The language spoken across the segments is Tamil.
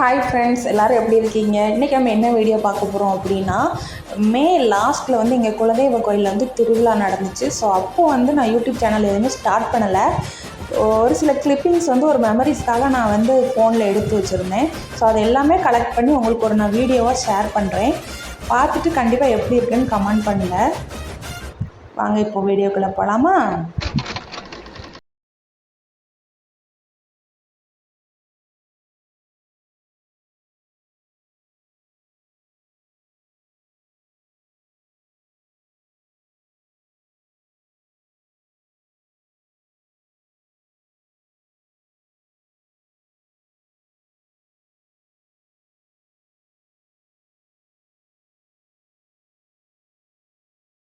ஹாய் ஃப்ரெண்ட்ஸ் எல்லோரும் எப்படி இருக்கீங்க? இன்றைக்கி நம்ம என்ன வீடியோ பார்க்க போகிறோம் அப்படின்னா மே லாஸ்ட்டில் வந்து எங்கள் குலதெய்வ கோயிலில் வந்து திருவிழா நடந்துச்சு. ஸோ அப்போது வந்து நான் யூடியூப் சேனல் எதுவுமே ஸ்டார்ட் பண்ணலை. ஒரு சில கிளிப்பிங்ஸ் வந்து ஒரு மெமரிஸ்க்காக நான் வந்து ஃபோனில் எடுத்து வச்சுருந்தேன். ஸோ அது எல்லாமே கலெக்ட் பண்ணி உங்களுக்கு ஒரு நான் வீடியோவாக ஷேர் பண்ணுறேன் பார்த்துட்டு கண்டிப்பாக எப்படி இருக்குன்னு கமெண்ட் பண்ணல வாங்க இப்போ வீடியோக்குள்ளே போகலாமா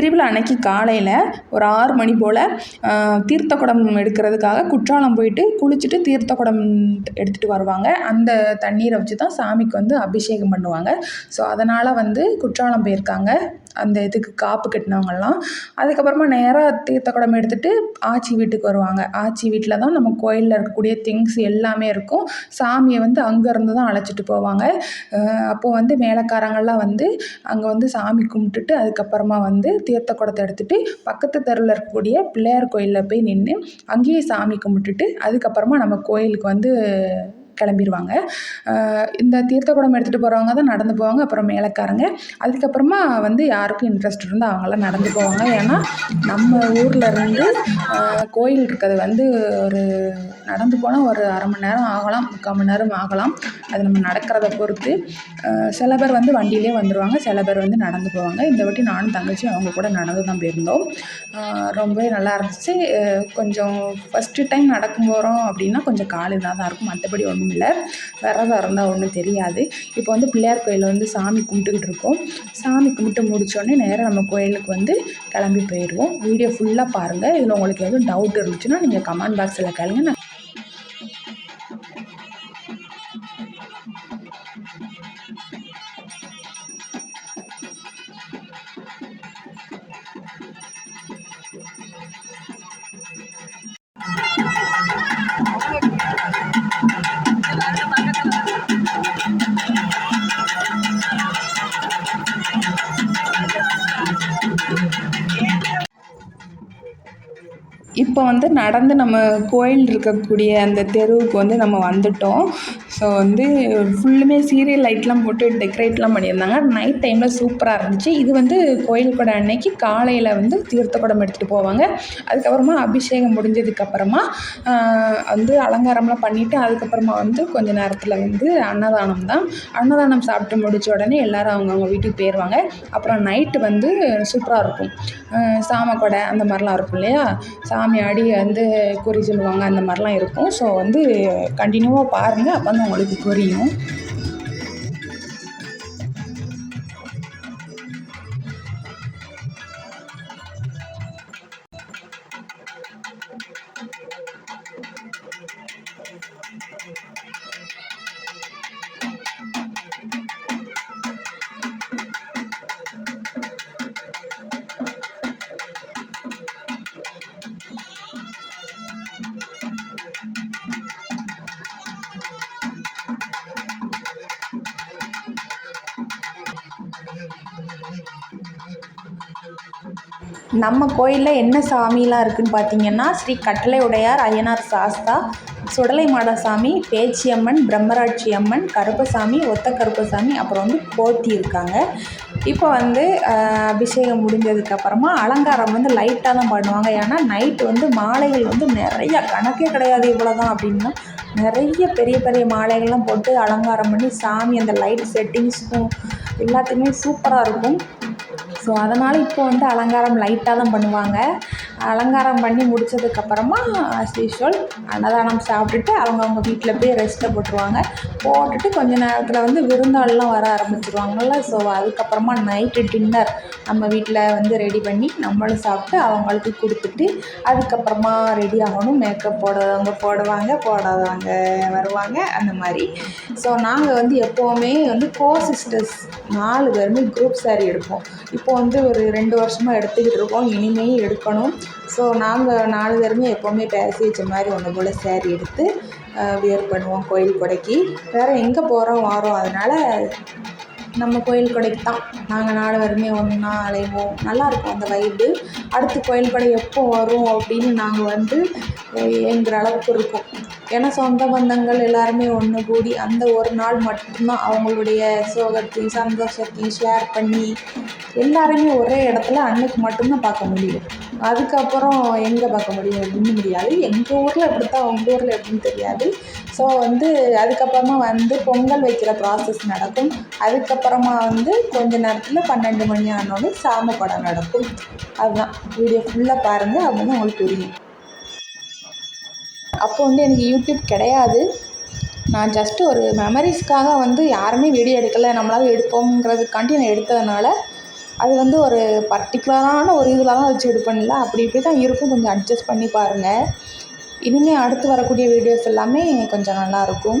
திருவிழா அன்னைக்கு காலையில் ஒரு ஆறு மணி போல் தீர்த்த குடம் எடுக்கிறதுக்காக குற்றாலம் போயிட்டு குளிச்சுட்டு தீர்த்த குடம் எடுத்துகிட்டு வருவாங்க. அந்த தண்ணீரை வச்சு தான் சாமிக்கு வந்து அபிஷேகம் பண்ணுவாங்க. ஸோ அதனால் வந்து குற்றாலம் போயிருக்காங்க. அந்த இதுக்கு காப்பு கட்டினவங்கள்லாம். அதுக்கப்புறமா நேராக தீர்த்த குடம் எடுத்துகிட்டு ஆச்சி வீட்டுக்கு வருவாங்க. ஆச்சி வீட்டில் தான் நம்ம கோயிலில் இருக்கக்கூடிய திங்ஸ் எல்லாமே இருக்கும். சாமியை வந்து அங்கேருந்து தான் அழைச்சிட்டு போவாங்க. அப்போது வந்து மேலக்காரங்கள்லாம் வந்து அங்கே வந்து சாமி கும்பிட்டுட்டு அதுக்கப்புறமா வந்து தீர்த்த குடத்தை எடுத்துகிட்டு பக்கத்து தெருவில் இருக்கக்கூடிய பிள்ளையார் கோயிலில் போய் நின்று அங்கேயே சாமி கும்பிட்டுட்டு அதுக்கப்புறமா நம்ம கோயிலுக்கு வந்து கிளம்பிடுவாங்க இந்த தீர்த்த குடம் எடுத்துகிட்டு போகிறவங்க தான் நடந்து போவாங்க அப்புறம் மேலக்காரங்க. அதுக்கப்புறமா வந்து யாருக்கும் இன்ட்ரெஸ்ட் இருந்தால் அவங்களாம் நடந்து போவாங்க. ஏன்னா நம்ம ஊரில் இருந்து கோயில் இருக்கிறது வந்து ஒரு நடந்து போனால் ஒரு அரை மணி நேரம் ஆகலாம் முக்கால் மணி நேரம் ஆகலாம். அது நம்ம நடக்கிறத பொறுத்து சில பேர் வந்து வண்டியிலே வந்துடுவாங்க சில பேர் வந்து நடந்து போவாங்க. இந்த வாட்டி நானும் தங்கச்சி அவங்க கூட நடந்து தான் போயிருந்தோம். ரொம்பவே நல்லா இருந்துச்சு. கொஞ்சம் ஃபஸ்ட்டு டைம் நடக்கும் போகிறோம் அப்படின்னா கொஞ்சம் கால் இதாக தான் இருக்கும். மற்றபடி ஒன்றும் இல்லை விரதம் இருந்தால் ஒன்றும் தெரியாது. இப்போ வந்து பிள்ளையார் கோயிலில் வந்து சாமி கும்பிட்டுக்கிட்டு இருக்கோம். சாமி கும்பிட்டு முடித்தோடனே நேராக நம்ம கோயிலுக்கு வந்து கிளம்பி போயிடுவோம். வீடியோ ஃபுல்லாக பாருங்கள் இதில் உங்களுக்கு எதுவும் டவுட் இருந்துச்சுன்னா நீங்கள் கமெண்ட் பாக்ஸில் கேளுங்க. நான் இப்போ வந்து நடந்து நம்ம கோயில் இருக்கக்கூடிய அந்த தெருவுக்கு வந்து நம்ம வந்துட்டோம். ஸோ வந்து ஃபுல்லுமே சீரியல் லைட்லாம் போட்டு டெக்கரேட்லாம் பண்ணியிருந்தாங்க. நைட் டைமில் சூப்பராக இருந்துச்சு. இது வந்து கோயில் கொடை அன்னைக்கு காலையில் வந்து தீர்த்த குடம் எடுத்துகிட்டு போவாங்க. அதுக்கப்புறமா அபிஷேகம் முடிஞ்சதுக்கப்புறமா வந்து அலங்காரம்லாம் பண்ணிவிட்டு அதுக்கப்புறமா வந்து கொஞ்ச நேரத்தில் வந்து அன்னதானம் தான். அன்னதானம் சாப்பிட்டு முடித்த உடனே எல்லோரும் அவங்கவுங்க வீட்டுக்கு போயிடுவாங்க அப்புறம் நைட்டு வந்து சூப்பராக இருக்கும். சாம கொடை அந்த மாதிரிலாம் இருக்கும் இல்லையா? சாமி ஆடி வந்து குறி சொல்லுவாங்க அந்த மாதிரிலாம் இருக்கும். ஸோ வந்து கண்டினியூவாக பாருங்கள் அப்போ தான் உங்களுக்கு புரியும். நம்ம கோயிலில் என்ன சாமிலாம் இருக்குதுன்னு பார்த்தீங்கன்னா ஸ்ரீ கட்டளை உடையார் அய்யனார் சாஸ்தா சுடலை மாடசாமி பேச்சியம்மன் பிரம்மராட்சி அம்மன் கருப்பசாமி ஒத்த கருப்பசாமி அப்புறம் வந்து போத்தி இருக்காங்க. இப்போ வந்து அபிஷேகம் முடிஞ்சதுக்கப்புறமா அலங்காரம் வந்து லைட்டாக தான் பண்ணுவாங்க. ஏன்னா நைட்டு வந்து மாலைகள் வந்து நிறையா கணக்கே கிடையாது இவ்வளோ தான் அப்படின்னா நிறைய பெரிய பெரிய மாலைகள்லாம் போட்டு அலங்காரம் பண்ணி சாமி அந்த லைட் செட்டிங்ஸும் எல்லாத்துக்குமே சூப்பராக இருக்கும். ஸோ அதனால் இப்போ வந்து அலங்காரம் லைட்டாக தான் பண்ணுவாங்க. அலங்காரம் பண்ணி முடித்ததுக்கப்புறமா ஆஸ் யூஷுவல் அன்னதானம் சாப்பிட்டுட்டு அவங்கவுங்க வீட்டில் போய் ரெஸ்ட்டை போட்டுருவாங்க. போட்டுட்டு கொஞ்ச நேரத்தில் வந்து விருந்தாளெலாம் வர ஆரம்பிச்சிருவாங்கள்ல ஸோ அதுக்கப்புறமா நைட்டு டின்னர் நம்ம வீட்டில் வந்து ரெடி பண்ணி நம்மளும் சாப்பிட்டு அவங்களுக்கு கொடுத்துட்டு அதுக்கப்புறமா ரெடி ஆகணும். மேக்கப் போடுறவங்க போடுவாங்க போடாதவங்க வருவாங்க அந்த மாதிரி. ஸோ நாங்கள் வந்து எப்போவுமே வந்து கோ சிஸ்டர்ஸ் நாலு பேருமே குரூப் சாரி எடுப்போம். இப்போ வந்து ஒரு ரெண்டு வருஷமாக எடுத்துக்கிட்டு இருக்கோம். இனிமேல் எடுக்கணும். ஸோ நாங்கள் நாலு பேருமே எப்போவுமே பேசி வச்ச மாதிரி ஒன்று போல் சேரீ எடுத்து வியர் பண்ணுவோம் கோயில் கொடைக்கு. வேறு எங்கே போகிறோம் வாரோம் அதனால் நம்ம கோயில் கொடைக்கு தான். நாங்கள் நாலு பேருமே ஒன்றா அலைவோம். நல்லாயிருக்கும் அந்த வைப்பு அடுத்து கோயில் கொடை எப்போ வரும் அப்படின்னு நாங்கள் வந்து எங்கிற அளவுக்கு இருக்கும். ஏன்னா சொந்த பந்தங்கள் எல்லாருமே ஒன்று கூடி அந்த ஒரு நாள் மட்டும்தான் அவங்களுடைய சோகத்தையும் சந்தோஷத்தையும் ஷேர் பண்ணி எல்லாருமே ஒரே இடத்துல அன்னைக்கு மட்டும்தான் பார்க்க முடியும். அதுக்கப்புறம் எங்கே பார்க்க முடியும் அப்படின்னு முடியாது. எங்கள் ஊரில் இப்படித்தான் உங்கள் ஊரில் எப்படின்னு தெரியாது. ஸோ வந்து அதுக்கப்புறமா வந்து பொங்கல் வைக்கிற ப்ராசஸ் நடக்கும். அதுக்கப்புறமா வந்து கொஞ்ச நேரத்தில் பன்னெண்டு மணி ஆனோடனே சாம படம் நடக்கும். அதுதான். வீடியோ ஃபுல்லாக பாருங்கள் அப்படின்னு உங்களுக்கு புரியும். அப்போ வந்து எனக்கு யூடியூப் கிடையாது. நான் ஜஸ்ட்டு ஒரு மெமரிஸ்க்காக வந்து யாருமே வீடியோ எடுக்கலை. நம்மளால் எடுப்போங்கிறதுக்காண்டி நான் எடுத்ததுனால அது வந்து ஒரு பர்டிகுலரான ஒரு இதெலாம் வச்சு எடுப்பேன்ல அப்படி இப்படி தான் இருக்கும். கொஞ்சம் அட்ஜஸ்ட் பண்ணி பாருங்கள் இனிமேல் அடுத்து வரக்கூடிய வீடியோஸ் எல்லாமே கொஞ்சம் நல்லாயிருக்கும்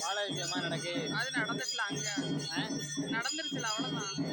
வாழை விஷயமா நடக்கு. அது நடந்துச்சுல அங்க. நடந்துருச்சுல அவ்வளவுதான்.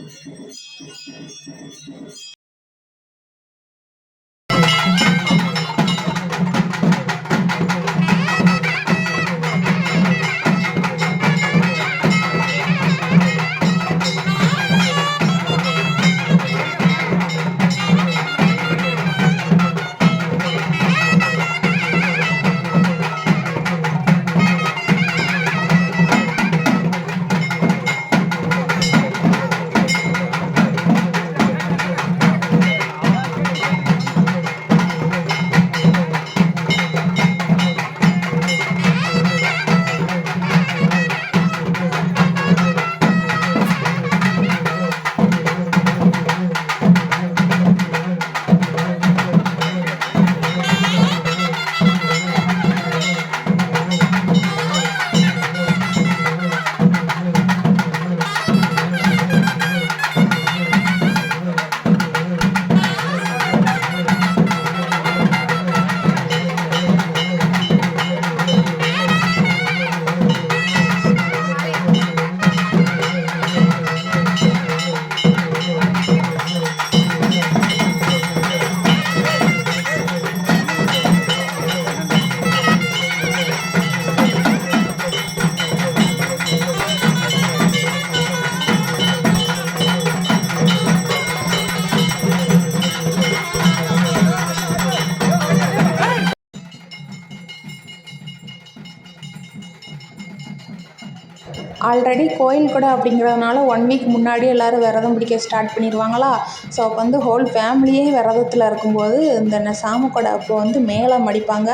ஆல்ரெடி கோயில் கொடை அப்படிங்கிறதுனால ஒன் வீக் முன்னாடி எல்லோரும் விரதம் பிடிக்க ஸ்டார்ட் பண்ணிடுவாங்களா? ஸோ அப்போ வந்து ஹோல் ஃபேமிலியே விரதத்தில் இருக்கும்போது இந்த சாமி கொடை அப்போ வந்து மேளம் மடிப்பாங்க.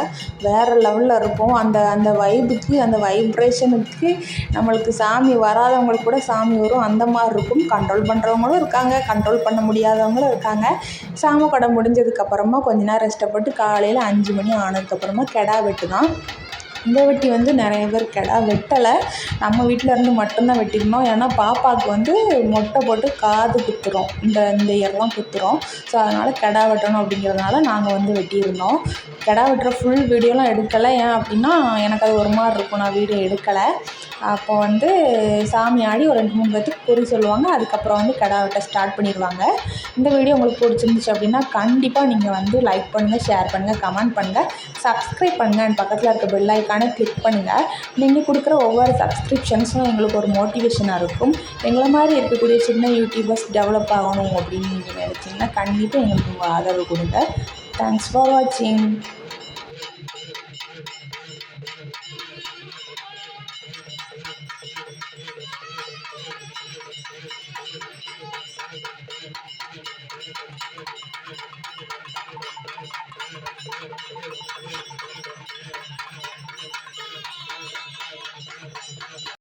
வேறு லெவலில் இருக்கும். அந்த அந்த வைபுக்கு அந்த வைப்ரேஷனுக்கு நம்மளுக்கு சாமி வராதவங்களுக்கு கூட சாமி வரும். அந்த மாதிரி இருக்கும். கண்ட்ரோல் பண்ணுறவங்களும் இருக்காங்க. கண்ட்ரோல் பண்ண முடியாதவங்களும் இருக்காங்க. சாம கொடை முடிஞ்சதுக்கப்புறமா கொஞ்ச நேரம் கஷ்டப்பட்டு காலையில் அஞ்சு மணி ஆனதுக்கப்புறமா கெடா வெட்டு தான் இந்த வாட்டி வந்து நிறைய பேர் கிடா வெட்டலை. நம்ம வீட்டில் இருந்து மட்டும்தான் வெட்டிக்கணும். ஏன்னா பாப்பாவுக்கு வந்து மொட்டை போட்டு காது குத்துறோம். இந்த இந்த இயர்லாம் குத்துறோம். ஸோ அதனால் கிடா வெட்டணும் அப்படிங்கிறதுனால நாங்கள் வந்து வெட்டியிருந்தோம். கிடா வெட்டுற ஃபுல் வீடியோலாம் எடுக்கலை. ஏன் அப்படின்னா எனக்கு அது ஒரு மாதிரி இருக்கும். நான் வீடியோ எடுக்கலை. அப்போ வந்து சாமி ஆடி ஒரு ரெண்டு மூணு பேர்த்துக்கு குறி சொல்லுவாங்க. அதுக்கப்புறம் வந்து கிடா வெட்ட ஸ்டார்ட் பண்ணிடுவாங்க. இந்த வீடியோ உங்களுக்கு பிடிச்சிருந்துச்சு அப்படின்னா கண்டிப்பாக நீங்கள் வந்து லைக் பண்ணுங்கள் ஷேர் பண்ணுங்கள் கமெண்ட் பண்ணுங்கள் சப்ஸ்கிரைப் பண்ணுங்கள் அண்ட் பக்கத்தில் இருக்க பெல் ஐக்கான் கிளிக் பண்ணுங்கள் நீங்கள் கொடுக்குற ஒவ்வொரு சப்ஸ்கிரிப்ஷன்ஸும் எங்களுக்கு ஒரு மோட்டிவேஷனாக இருக்கும். எங்களை மாதிரி இருக்கக்கூடிய சின்ன யூடியூபர்ஸ் டெவலப் ஆகணும் அப்படின்னு நீங்கள் நினச்சிங்கன்னா கண்டிப்பாக எங்களுக்கு உங்கள் ஆதரவு கொடுங்க. தேங்க்ஸ் ஃபார் வாட்சிங்